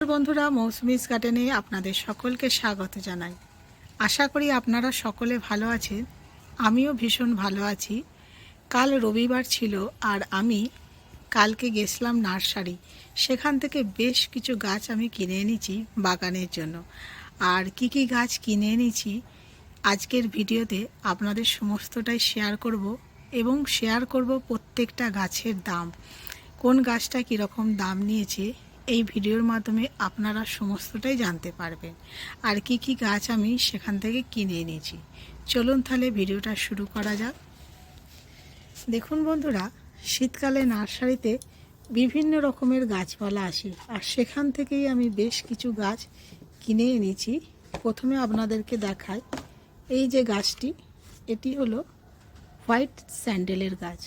বন্ধুরা মৌসুমিস গার্ডেনে আপনাদের সকলকে স্বাগত জানাই। আশা করি আপনারা সকলে ভালো আছেন, আমিও ভীষণ ভালো আছি। কাল রবিবার ছিল আর আমি কালকে গেছিলাম নার্সারি। সেখান থেকে বেশ কিছু গাছ আমি কিনে এনেছি বাগানের জন্য। আর কি কি গাছ কিনে এনেছি, আজকের ভিডিওতে আপনাদের সমস্তটাই শেয়ার করব এবং শেয়ার করব প্রত্যেকটা গাছের দাম। কোন গাছটা কীরকম দাম নিয়েছে এই ভিডিওর মাধ্যমে আপনারা সমস্তটাই জানতে পারবেন। আর কি কি গাছ আমি সেখান থেকে কিনে এনেছি। চলুন তাহলে ভিডিওটা শুরু করা যাক। দেখুন বন্ধুরা, শীতকালে নার্সারিতে বিভিন্ন রকমের গাছপালা আসে, আর সেখান থেকেই আমি বেশ কিছু গাছ কিনে এনেছি। প্রথমে আপনাদেরকে দেখাই, এই যে গাছটি, এটি হলো হোয়াইট স্যান্ডেলের গাছ।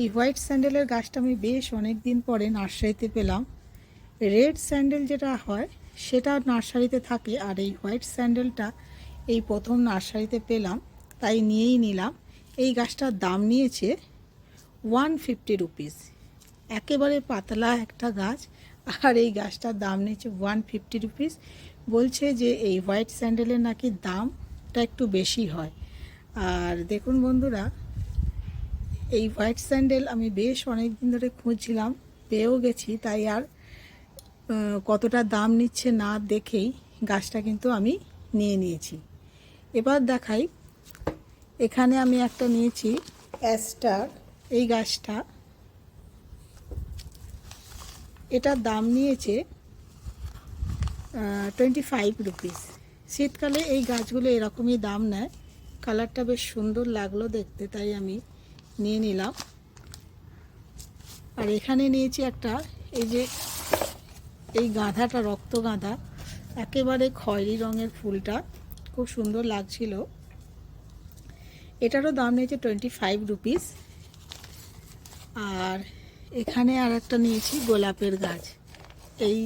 এই হোয়াইট স্যান্ডেলের গাছটা আমি বেশ অনেক দিন পরে নার্সারিতে পেলাম। রেড স্যান্ডেল যেটা হয়, সেটা নার্সারিতে থাকে আর এই হোয়াইট স্যান্ডেলটা এই প্রথম নার্সারিতে পেলাম, তাই নিয়েই নিলাম। এই গাছটার দাম নিয়েছে ওয়ান ফিফটি রুপিস। একেবারে পাতলা একটা গাছ, আর এই গাছটার দাম নিয়েছে ওয়ান ফিফটি রুপিস। বলছে যে এই হোয়াইট স্যান্ডেলের নাকি দামটা একটু বেশি হয়। আর দেখুন বন্ধুরা এই হোয়াইট স্যান্ডেল আমি বেশ অনেক দিন ধরে খুঁজছিলাম, পেয়েও গেছি, তাই আর কতটা দাম নিচ্ছে না দেখেই গাছটা কিন্তু আমি নিয়ে নিয়েছি। এবার দেখাই, এখানে আমি একটা নিয়েছি অ্যাস্টার এই গাছটা। এটার দাম নিয়েছে টোয়েন্টি ফাইভ রুপিস শীতকালে এই গাছগুলো এরকমই দাম নেয়, কালারটা বেশ সুন্দর লাগল দেখতে, তাই আমি নিয়ে নিলাম। আর এখানে নিয়েছি একটা, এই যে এই গাঁধাটা, রক্ত গাঁধা, একেবারে খয়েরি রঙের ফুলটা, খুব সুন্দর লাগছিল। এটারও দাম নিয়েছে টোয়েন্টি ফাইভ রুপিস আর এখানে আর একটা নিয়েছি গোলাপের গাছ। এই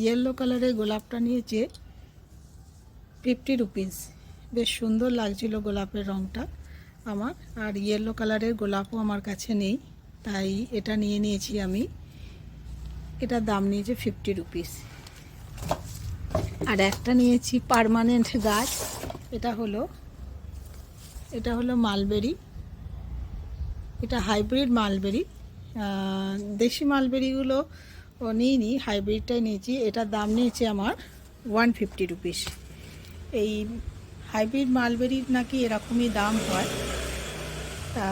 ইয়েলো কালারের গোলাপটা নিয়েছে ফিফটি রুপিস বেশ সুন্দর লাগছিল গোলাপের রঙটা আমার, আর ইয়েলো কালারের গোলাপও আমার কাছে নেই, তাই এটা নিয়ে নিয়েছি আমি। এটার দাম নিয়েছে ফিফটি রুপিস আর একটা নিয়েছি পার্মানেন্ট গাছ, এটা হলো এটা হলো মালবেরি এটা হাইব্রিড মালবেরি দেশি মালবেরিগুলো নিইনি হাইব্রিডটাই নিয়েছি। এটার দাম নিয়েছে আমার ওয়ান ফিফটি রুপিস এই হাইব্রিড মালবেরির নাকি এরকমই দাম হয়। তা,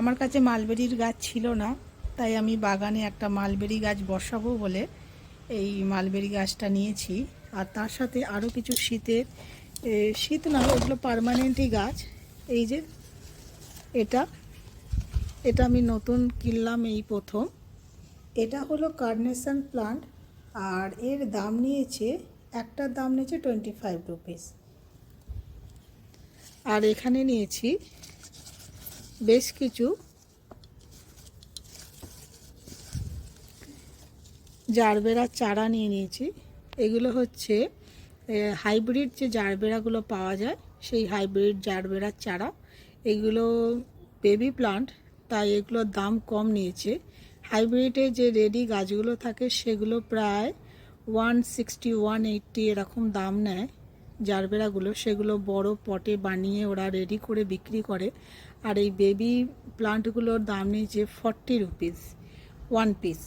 আমার কাছে মালবেরির গাছ ছিল না, তাই আমি বাগানে একটা মালবেরি গাছ বসাবো বলে এই মালবেরি গাছটা নিয়েছি। আর তার সাথে আরও কিছু শীতের শীত না ওগুলো পারমানেন্টই গাছ। এই যে, এটা এটা আমি নতুন কিনলাম এই প্রথম। এটা হলো কার্নেশন প্লান্ট, আর এর দাম নিয়েছে একটার দাম নিয়েছে টোয়েন্টি ফাইভ রুপিস আর এখানে নিয়েছি বেশ কিছু জারবেরার চারা নিয়ে নিয়েছি। এগুলো হচ্ছে হাইব্রিড যে জারবেরাগুলো পাওয়া যায়, সেই হাইব্রিড জারবেরার চারা। এগুলো বেবি প্লান্ট, তাই এগুলোর দাম কম নিয়েছে। হাইব্রিডে যে রেডি গাছগুলো থাকে, সেগুলো প্রায় ওয়ান সিক্সটি, ওয়ান এইট্টি এরকম দাম নেয়। জারবেরাগুলো, সেগুলো বড় পটে বানিয়ে ওরা রেডি করে বিক্রি করে। আর এই বেবি প্লান্টগুলোর দাম নিয়েছে forty rupees one piece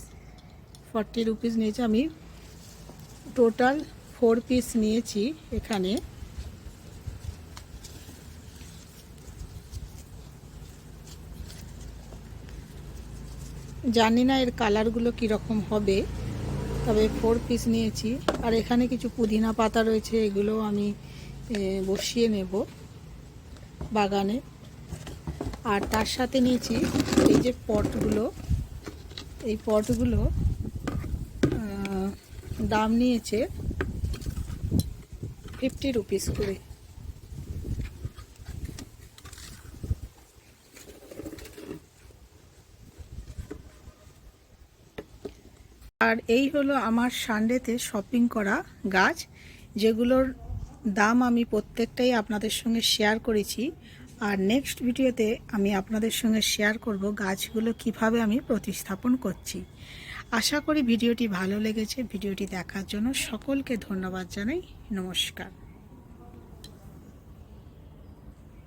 forty rupees নিয়েছে আমি। টোটাল ফোর পিস নিয়েছি এখানে। জানি না এর কালারগুলো কীরকম হবে। তবে ফোর পিস নিয়েছি। আর এখানে কিছু পুদিনা পাতা রয়েছে, এগুলো আমি বসিয়ে নেব বাগানে। আর তার সাথে নিয়েছি এই যে পটগুলো। এই পটগুলো দাম নিয়েছে ফিফটি রুপিস করে। আর এই হলো আমার সানডেতে শপিং করা গাছ, যেগুলোর দাম আমি প্রত্যেকটাই আপনাদের সঙ্গে শেয়ার করেছি। আর নেক্সট ভিডিওতে আমি আপনাদের সঙ্গে শেয়ার করব গাছগুলো কীভাবে আমি প্রতিস্থাপন করছি। আশা করি ভিডিওটি ভালো লেগেছে। ভিডিওটি দেখার জন্য সকলকে ধন্যবাদ জানাই। নমস্কার।